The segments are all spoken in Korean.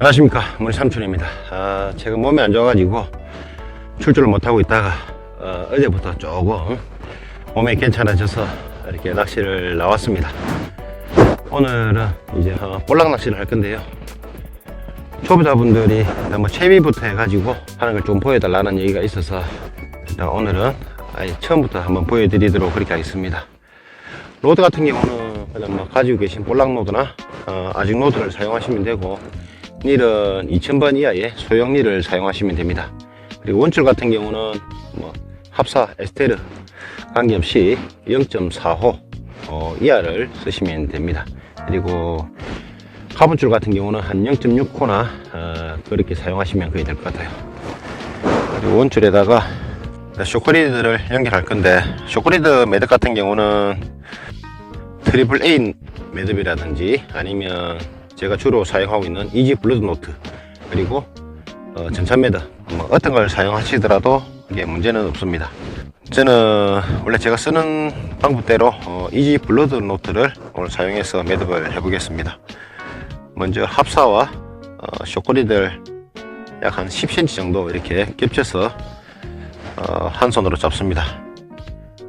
안녕하십니까. 문삼촌입니다. 아, 제가 몸이 안 좋아가지고 출주를 못하고 있다가 어, 어제부터 조금 몸이 괜찮아져서 이렇게 낚시를 나왔습니다. 오늘은 이제 어, 볼락 낚시를 할 건데요. 초보자분들이 뭐 채비부터 해가지고 하는 걸 좀 보여달라는 얘기가 있어서 일단 오늘은 아예 처음부터 한번 보여드리도록 그렇게 하겠습니다. 로드 같은 경우는 그냥 뭐 가지고 계신 볼락 노드나 어, 아직 노드를 사용하시면 되고 닐은 2000번 이하의 소형 닐을 사용하시면 됩니다. 그리고 원줄 같은 경우는 뭐 합사 에스테르 관계없이 0.45 어, 이하를 쓰시면 됩니다. 그리고 카본줄 같은 경우는 한 0.6호나 어, 그렇게 사용하시면 거의 될것 같아요. 그리고 원줄에다가 쇼크리드를 연결할 건데 쇼크리드 매듭 같은 경우는 트리플 A 매듭이라든지 아니면 제가 주로 사용하고 있는 이지 블루드 노트 그리고 어, 전찬 매듭 뭐 어떤 걸 사용하시더라도 이게 문제는 없습니다. 저는 원래 제가 쓰는 방법대로 어, 이지 블루드 노트를 오늘 사용해서 매듭을 해보겠습니다. 먼저 합사와 어, 쇼크리드를 약한 10cm 정도 이렇게 겹쳐서 어, 한 손으로 잡습니다.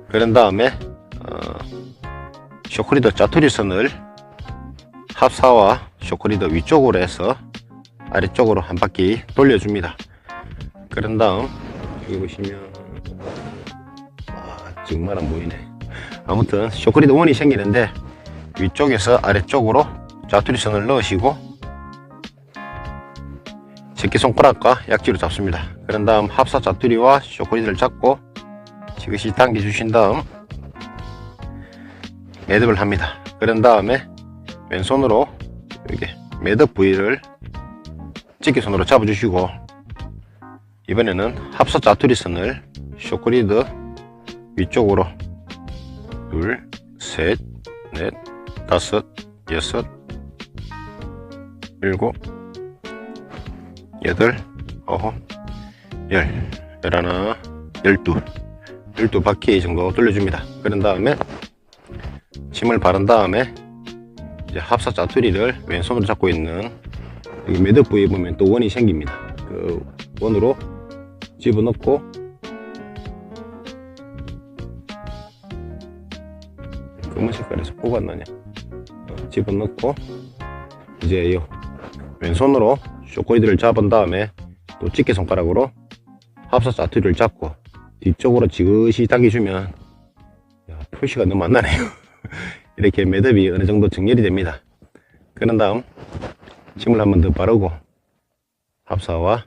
그런 다음에 어, 쇼크리드 짜투리 선을 합사와 쇼크리드 위쪽으로 해서 아래쪽으로 한 바퀴 돌려줍니다. 그런 다음 여기 보시면 아, 정말 안 보이네. 아무튼 쇼크리드 원이 생기는데 위쪽에서 아래쪽으로 짜투리 선을 넣으시고 새끼손가락과 약지로 잡습니다. 그런 다음 합사 짜투리와 쇼크리드를 잡고 지그시 당겨 주신 다음 매듭을 합니다. 그런 다음에 왼손으로 이렇게 매듭 부위를 집게손으로 잡아주시고 이번에는 합사 짜투리 선을 쇼크리드 위쪽으로 둘, 셋, 넷, 다섯, 여섯, 일곱, 여덟, 아홉, 열, 열하나, 열두, 열두 바퀴 정도 돌려줍니다. 그런 다음에 침을 바른 다음에 이제 합사 짜투리를 왼손으로 잡고 있는 여기 매듭 부위에 보면 또 원이 생깁니다. 그 원으로 집어넣고 검은 색깔에서? 어, 집어넣고 이제 요 왼손으로 쇼코이드를 잡은 다음에 또 집게 손가락으로 합사 짜투리를 잡고 뒤쪽으로 지그시 당겨주면 야, 표시가 너무 안 나네요. 이렇게 매듭이 어느 정도 정렬이 됩니다. 그런 다음 침을 한 번 더 바르고 합사와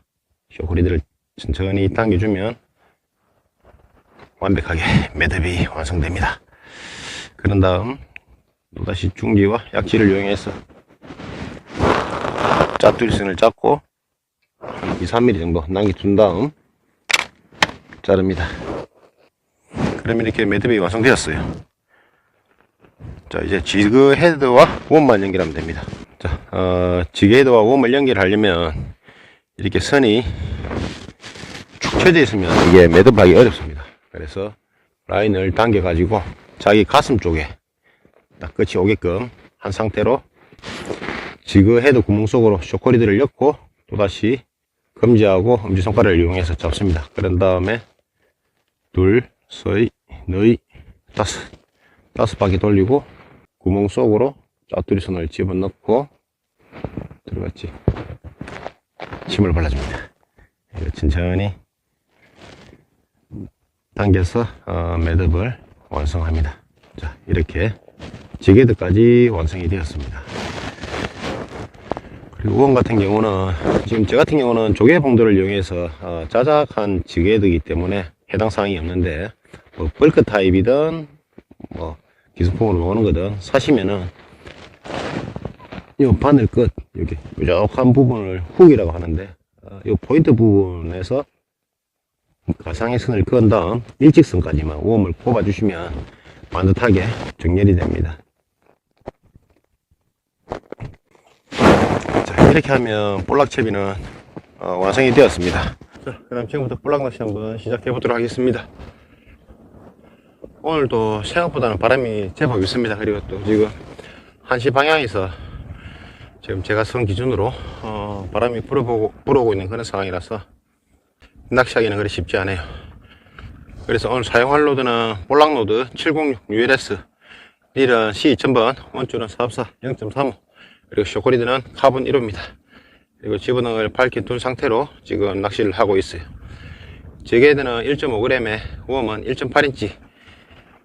쇼크리드를 천천히 당겨주면 완벽하게 매듭이 완성됩니다. 그런 다음 또다시 중지와 약지를 이용해서 짜투리선을 잡고 한 2, 3mm 정도 남겨둔 다음 자릅니다. 그러면 이렇게 매듭이 완성되었어요. 자, 이제 지그 헤드와 웜만 연결하면 됩니다. 자, 어, 지그 헤드와 웜을 연결하려면 이렇게 선이 축 쳐져 있으면 이게 매듭하기 어렵습니다. 그래서 라인을 당겨 가지고 자기 가슴 쪽에 딱 끝이 오게끔 한 상태로 지그 헤드 구멍 속으로 쇼크리드를 넣고 또다시 검지하고 엄지손가락을 이용해서 잡습니다. 그런 다음에 둘, 셋, 넷, 다섯 다섯 바퀴 돌리고 구멍 속으로 짜투리 손을 집어넣고 들어갔지. 침을 발라줍니다. 천천히 당겨서 어, 매듭을 완성합니다. 자 이렇게 지게드까지 완성이 되었습니다. 그리고 원 같은 경우는 지금 저 같은 경우는 조개 봉도를 이용해서 어, 자작한 지게드이기 때문에 해당 사항이 없는데 뭐 벌크 타입이든 뭐 기성품으로 나오는 거든. 사시면은 이 바늘 끝 여기 뾰족한 부분을 훅이라고 하는데 어, 이 포인트 부분에서 가상의 선을 그은 다음 일직선까지만 웜을 꼽아 주시면 반듯하게 정렬이 됩니다. 자 이렇게 하면 볼락채비는 어, 완성이 되었습니다. 자 그럼 지금부터 볼락 낚시 한번 시작해 보도록 하겠습니다 오늘도 생각보다는 바람이 제법 있습니다. 그리고 또 지금 1시 방향에서 지금 제가 선 기준으로 어, 바람이 불어보고, 불어오고 있는 그런 상황이라서 낚시하기는 그리 쉽지 않아요. 그래서 오늘 사용할 로드는 볼락로드 706 ULS 릴은 C2000번 원줄은 454 0.35 그리고 쇼크리드는 카본 1호입니다. 그리고 집어넣을 밝힌 둔 상태로 지금 낚시를 하고 있어요. 제게드는 1.5g에 웜은 1.8인치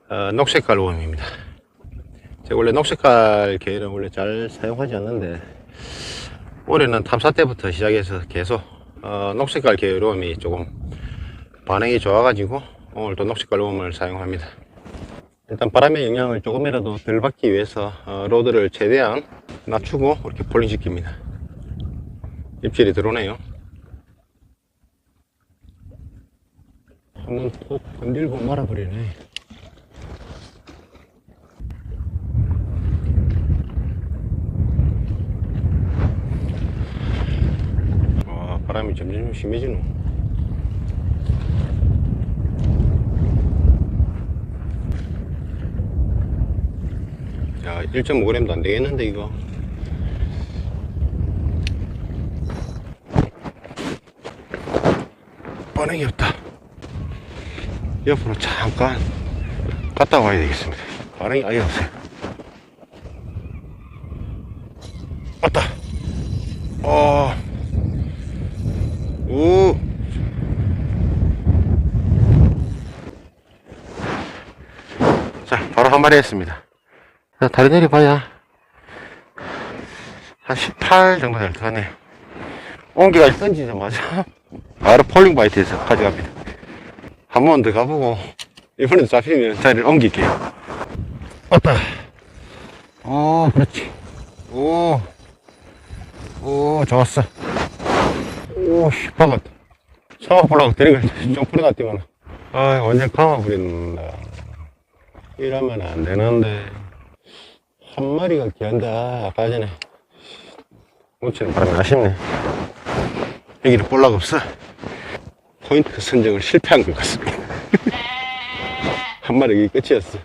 어, 녹색깔 웜입니다. 제가 원래 녹색깔 계열은 원래 잘 사용하지 않는데 올해는 탐사 때부터 시작해서 계속 어, 녹색깔 계열 웜이 조금 반응이 좋아가지고 오늘 또 녹색깔 웜을 사용합니다. 일단 바람의 영향을 조금이라도 덜 받기 위해서 어, 로드를 최대한 낮추고 이렇게 폴링 시킵니다. 입질이 들어오네요. 한번 톡 건들고 말아버리네. 와, 바람이 점점 심해지노. 야, 1.5g도 안 되겠는데, 이거. 반응이 없다. 옆으로 잠깐 갔다 와야 되겠습니다. 반응이 아예 없어요. 왔다. 어, 오. 자, 했습니다. 자, 다리 내려봐야 한 18 정도 될 것 같네요. 온기가 던지자마자 바로 폴링 바이트에서 가져갑니다. 한 번 더 가보고 이번에도 잡히면 자리를 옮길게요. 왔다. 어, 그렇지. 오, 오, 좋았어. 오, 씨, 박았다. 처음 보려고 데리고 좀 풀어놨더만. 아, 완전 감아버린다. 이러면 안 되는데. 한 마리가 귀한다. 아까 전에. 놓치는 바람이 아쉽네. 여기를 볼락 없어. 포인트 선정을 실패한 것 같습니다. 한 마리 여기 끝이었어.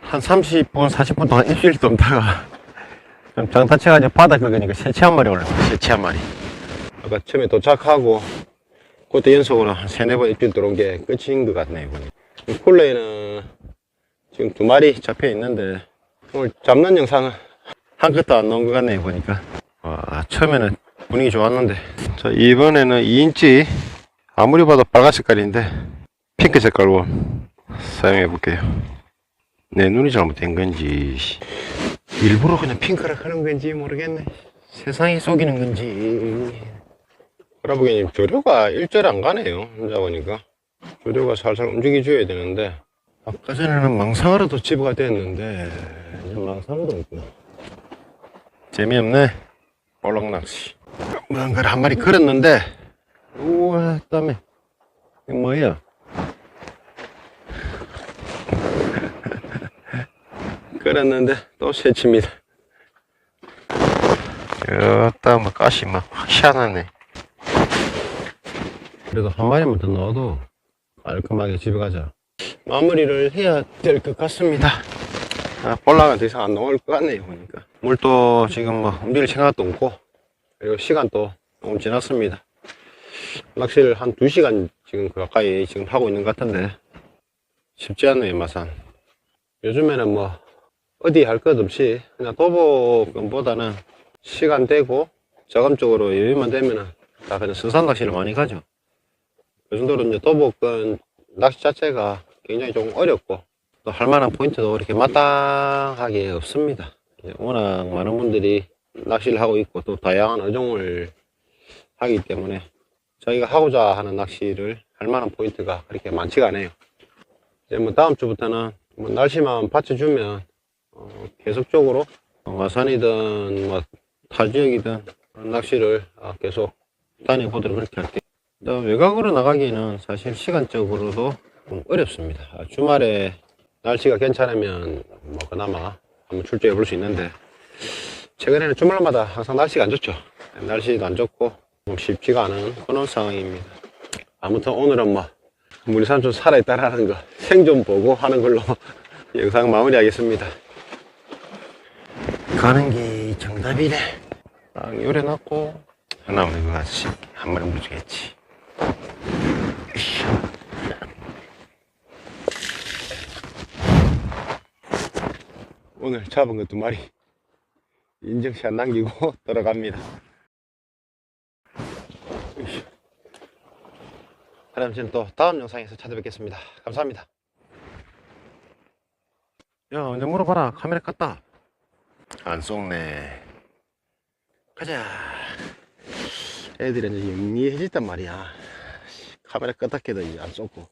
한 30분, 40분 동안 입질 돕다가 좀 장타쳐가지고 바닥 긁으니까 새치 한 마리 올라왔어. 새치 한 마리. 아까 처음에 도착하고 그때 연속으로 한 세네 번 입질 들어온 게 끝인 것 같네요. 보니. 콜레이는 지금 두 마리 잡혀 있는데 오늘 잡는 영상은 한 끗도 안 나온 것 같네요. 보니까. 와, 처음에는 분위기 좋았는데. 자, 이번에는 2인치 아무리 봐도 빨간 색깔인데 핑크 색깔로 사용해 볼게요. 내 눈이 잘못된 건지 일부러 그냥 핑크를 하는 건지 모르겠네. 세상이 속이는 건지. 할아버지님 조류가 일절 안 가네요. 혼자 보니까 조류가 살살 움직여줘야 되는데 아까 전에는 망상으로도 집어가 됐는데 이제 망상도 없고 재미없네. 볼락낚시. 뭔가를 한 마리 걸었는데 우와 땀에 이게 뭐야? 걸었는데 또 새칩니다. 여따 뭐 가시 막확 희한하네. 그래도 한 마리만 더 넣어도 깔끔하게 집에 가자. 마무리를 해야 될 것 같습니다. 아, 볼락은 더 이상 안 나올 것 같네요, 보니까. 물도 지금 뭐 움직일 생각도 없고, 그리고 시간도 조금 지났습니다. 낚시를 한 2시간 지금 가까이 지금 하고 있는 것 같은데, 쉽지 않네요, 마산. 요즘에는 뭐, 어디 할 것 없이, 그냥 도보보다는 시간 되고, 자금적으로 여유만 되면은, 다 그냥 수산 낚시를 많이 가죠. 그 정도로 이제 도보권 낚시 자체가 굉장히 좀 어렵고, 또 할 만한 포인트도 이렇게 마땅하게 없습니다. 예, 워낙 많은 분들이 낚시를 하고 있고, 또 다양한 어종을 하기 때문에, 저희가 하고자 하는 낚시를 할 만한 포인트가 그렇게 많지가 않아요. 이제 뭐 다음 주부터는 뭐 날씨만 받쳐주면 어, 계속적으로 어, 마산이든 뭐 타지역이든 낚시를 아, 계속 다녀보도록 그렇게 할게요. 또 외곽으로 나가기는 사실 시간적으로도 좀 어렵습니다. 아, 주말에 날씨가 괜찮으면 뭐 그나마 한번 출조해 볼 수 있는데 최근에는 주말마다 항상 날씨가 안 좋죠. 날씨도 안 좋고 좀 쉽지가 않은 그런 상황입니다. 아무튼 오늘은 뭐 우리 삼촌 살아있다라는 거 생존 보고 하는 걸로 영상 마무리하겠습니다. 가는 게 정답이래. 딱 요래 놨고, 하나만 이거 같이 한 마리 물주겠지. 오늘 잡은 거두 마리. 인증샷 남기고 들어갑니다. 그럼 저는 또 다음 영상에서 찾아뵙겠습니다. 감사합니다. 야, 언제 물어봐라. 카메라 껐다. 안 속네. 가자. 애들이 이제 영리해졌단 말이야. 카메라 껐다 해도 이제 안 쏘고.